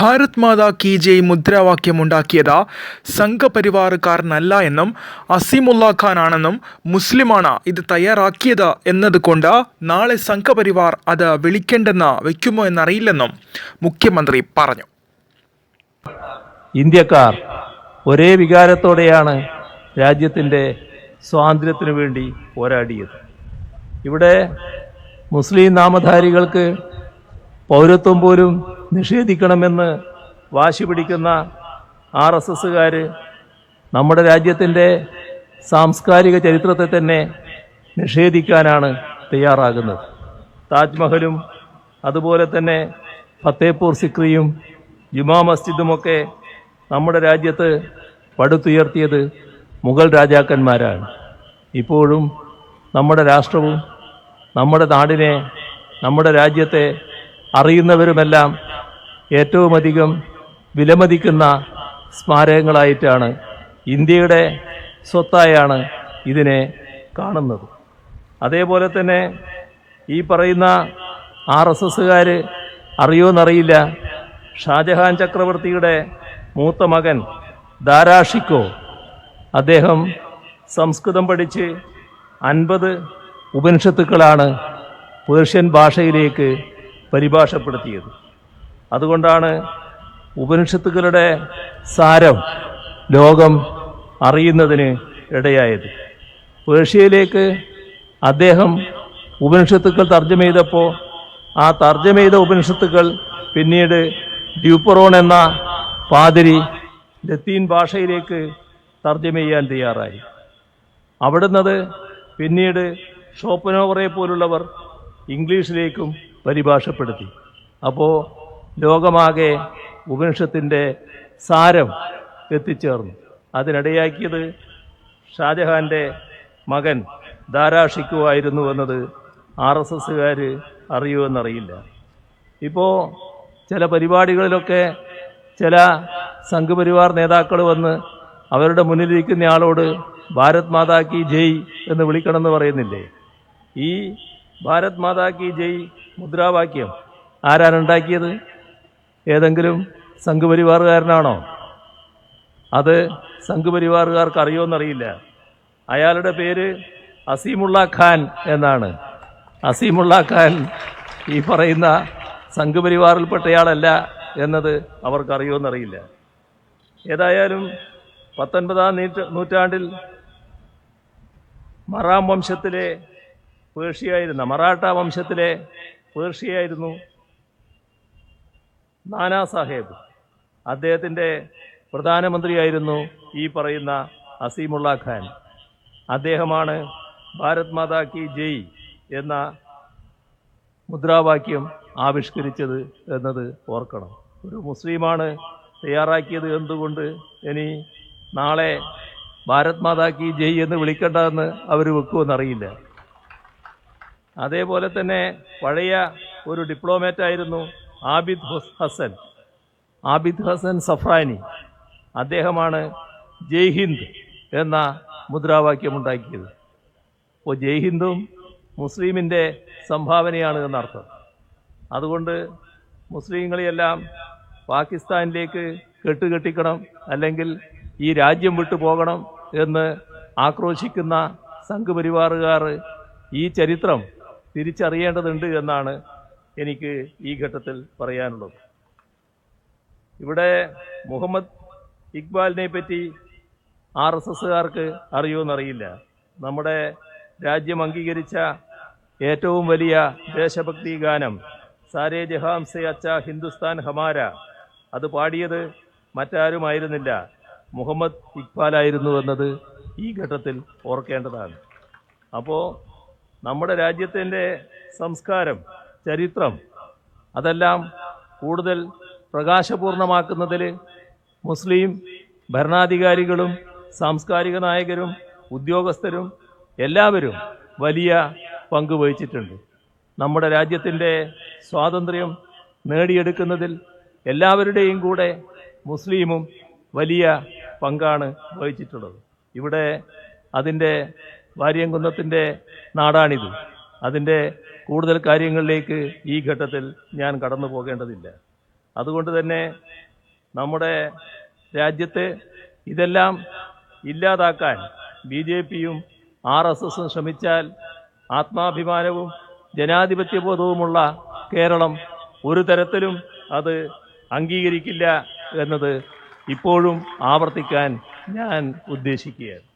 ഭാരത് മാതാ കി ജയ് മുദ്രാവാക്യമുണ്ടാക്കിയത് സംഘപരിവാറുകാരനല്ല എന്നും അസീമുല്ല ഖാൻ ആണെന്നും മുസ്ലിമാണ് ഇത് തയ്യാറാക്കിയത് എന്നതുകൊണ്ട് നാളെ സംഘപരിവാർ അത് വിളിക്കേണ്ടെന്ന് വയ്ക്കുമോ എന്നറിയില്ലെന്നും മുഖ്യമന്ത്രി പറഞ്ഞു. ഇന്ത്യക്കാർ ഒരേ വികാരത്തോടെയാണ് രാജ്യത്തിന്റെ സ്വാതന്ത്ര്യത്തിനു വേണ്ടി പോരാടിയത്. ഇവിടെ മുസ്ലിം നാമധാരികൾക്ക് പൗരത്വം പോലും നിഷേധിക്കണമെന്ന് വാശി പിടിക്കുന്ന ആർ എസ് എസ്സുകാർ നമ്മുടെ രാജ്യത്തിന്റെ സാംസ്കാരിക ചരിത്രത്തെ തന്നെ നിഷേധിക്കാനാണ് തയ്യാറാകുന്നത്. താജ്മഹലും അതുപോലെ തന്നെ ഫത്തേപൂർ സിക്രിയും ജുമാ മസ്ജിദുമൊക്കെ നമ്മുടെ രാജ്യത്ത് പടുത്തുയർത്തിയത് മുഗൾ രാജാക്കന്മാരാണ്. ഇപ്പോഴും നമ്മുടെ രാഷ്ട്രവും നമ്മുടെ നാടിനെ നമ്മുടെ രാജ്യത്തെ അറിയുന്നവരുമെല്ലാം ഏറ്റവും അധികം വിലമതിക്കുന്ന സ്മാരകങ്ങളായിട്ടാണ് ഇന്ത്യയുടെ സ്വത്തായാണ് ഇതിനെ കാണുന്നത്. അതേപോലെ തന്നെ ഈ പറയുന്ന ആർ എസ് എസ്സുകാർ അറിയോന്നറിയില്ല. ഷാജഹാൻ ചക്രവർത്തിയുടെ മൂത്ത മകൻ ദാരാഷിക്കോ അദ്ദേഹം സംസ്കൃതം പഠിച്ച് അൻപത് ഉപനിഷത്തുക്കളാണ് പേർഷ്യൻ ഭാഷയിലേക്ക് പരിഭാഷപ്പെടുത്തിയത്. അതുകൊണ്ടാണ് ഉപനിഷത്തുക്കളുടെ സാരം ലോകം അറിയുന്നതിന് ഇടയായത്. പേർഷ്യയിലേക്ക് അദ്ദേഹം ഉപനിഷത്തുക്കൾ തർജമ ചെയ്തപ്പോൾ ആ തർജമ ചെയ്ത ഉപനിഷത്തുക്കൾ പിന്നീട് ഡ്യൂപ്പറോൺ എന്ന പാതിരി ലത്തീൻ ഭാഷയിലേക്ക് തർജമ ചെയ്യാൻ തയ്യാറായി. അവിടുന്നത് പിന്നീട് ഷോപ്പനോവറെ പോലുള്ളവർ ഇംഗ്ലീഷിലേക്കും പരിഭാഷപ്പെടുത്തി. അപ്പോൾ ലോകമാകെ ഉപനിഷത്തിന്റെ സാരം എത്തിച്ചേർന്നു. അതിനിടയാക്കിയത് ഷാജഹാന്റെ മകൻ ധാരാഷിക്കുമായിരുന്നു എന്നത് ആർ എസ് എസ്സുകാർ അറിയുമെന്നറിയില്ല. ഇപ്പോൾ ചില പരിപാടികളിലൊക്കെ ചില സംഘപരിവാർ നേതാക്കൾ വന്ന് അവരുടെ മുന്നിലിരിക്കുന്ന ആളോട് ഭാരത് മാതാ കി ജയ് എന്ന് വിളിക്കണമെന്ന് പറയുന്നില്ലേ? ഈ ഭാരത് മാതാ കി ജയ് മുദ്രാവാക്യം. ആരാണ് ഉണ്ടാക്കിയത്? ഏതെങ്കിലും സംഘപരിവാറുകാരനാണോ? അത് സംഘപരിവാറുകാർക്ക് അറിയുമെന്നറിയില്ല അയാളുടെ പേര് അസീമുള്ള ഖാൻ എന്നാണ്. അസീമുള്ള ഖാൻ ഈ പറയുന്ന സംഘപരിവാറിൽപ്പെട്ടയാളല്ല എന്നത് അവർക്ക് അറിയുമെന്നറിയില്ല ഏതായാലും പത്തൊൻപതാം നൂറ്റ നൂറ്റാണ്ടിൽ മറാം വംശത്തിലെ പേർഷ്യയായിരുന്ന. മറാഠ വംശത്തിലെ പേർഷ്യയായിരുന്നു നാനാ സാഹേബ്. അദ്ദേഹത്തിന്റെ പ്രധാനമന്ത്രിയായിരുന്നു ഈ പറയുന്ന അസീമുള്ള ഖാൻ. അദ്ദേഹമാണ് ഭാരത് മാതാ കി ജയ് എന്ന മുദ്രാവാക്യം ആവിഷ്കരിച്ചത് എന്നത് ഓർക്കണം. ഒരു മുസ്ലിമാണ് തയ്യാറാക്കിയത് എന്തുകൊണ്ട് ഇനി നാളെ ഭാരത് മാതാ കി ജയ് എന്ന് വിളിക്കേണ്ടതെന്ന് അവർ വെക്കുമെന്നറിയില്ല അതേപോലെ തന്നെ പഴയ ഒരു ഡിപ്ലോമാറ്റ് ആയിരുന്നു ആബിദ് ഹുസ് ഹസൻ. ആബിദ് ഹസൻ സഫ്രാനി. അദ്ദേഹമാണ് ജയ് ഹിന്ദ് എന്ന മുദ്രാവാക്യം ഉണ്ടാക്കിയത്. അപ്പോൾ ജയ് ഹിന്ദും മുസ്ലിമിന്റെ സംഭാവനയാണ് എന്നർത്ഥം. അതുകൊണ്ട് മുസ്ലിങ്ങളെയെല്ലാം പാകിസ്ഥാനിലേക്ക് കെട്ടുകെട്ടിക്കണം അല്ലെങ്കിൽ ഈ രാജ്യം വിട്ടു പോകണം എന്ന് ആക്രോശിക്കുന്ന സംഘപരിവാറുകാർ ഈ ചരിത്രം തിരിച്ചറിയേണ്ടതുണ്ട് എന്നാണ് എനിക്ക് ഈ ഘട്ടത്തിൽ പറയാനുള്ളത്. ഇവിടെ മുഹമ്മദ് ഇക്ബാലിനെ പറ്റി ആർ എസ് എസ്സുകാർക്ക് അറിയുമെന്നറിയില്ല. നമ്മുടെ രാജ്യം അംഗീകരിച്ച ഏറ്റവും വലിയ ദേശഭക്തി ഗാനം സാരേ ജഹാം സെ അച്ച ഹിന്ദുസ്ഥാൻ ഹമാര. അത് പാടിയത് മറ്റാരുമായിരുന്നില്ല. മുഹമ്മദ് ഇക്ബാലായിരുന്നു എന്നത് ഈ ഘട്ടത്തിൽ ഓർക്കേണ്ടതാണ്. അപ്പോൾ നമ്മുടെ രാജ്യത്തിന്റെ സംസ്കാരം ചരിത്രം അതെല്ലാം കൂടുതൽ പ്രകാശപൂർണമാക്കുന്നതിൽ മുസ്ലിം ഭരണാധികാരികളും സാംസ്കാരിക നായകരും ഉദ്യോഗസ്ഥരും എല്ലാവരും വലിയ പങ്ക് വഹിച്ചിട്ടുണ്ട്. നമ്മുടെ രാജ്യത്തിന്റെ സ്വാതന്ത്ര്യം നേടിയെടുക്കുന്നതിൽ എല്ലാവരുടെയും കൂടെ മുസ്ലിമും വലിയ പങ്കാണ് വഹിച്ചിട്ടുള്ളത്. ഇവിടെ അതിന്റെ വാര്യംകുന്നത്തിന്റെ നാടാണിത്. അതിന്റെ കൂടുതൽ കാര്യങ്ങളിലേക്ക് ഈ ഘട്ടത്തിൽ ഞാൻ കടന്നു പോകേണ്ടതില്ല. അതുകൊണ്ട് തന്നെ നമ്മുടെ രാജ്യത്തെ ഇതെല്ലാം ഇല്ലാതാക്കാൻ ബി ജെ പിയും ആർ എസ് എസും ശ്രമിച്ചാൽ ആത്മാഭിമാനവും ജനാധിപത്യബോധവുമുള്ള കേരളം ഒരു തരത്തിലും അത് അംഗീകരിക്കില്ല എന്നത് ഇപ്പോഴും ആവർത്തിക്കാൻ ഞാൻ ഉദ്ദേശിക്കുകയാണ്.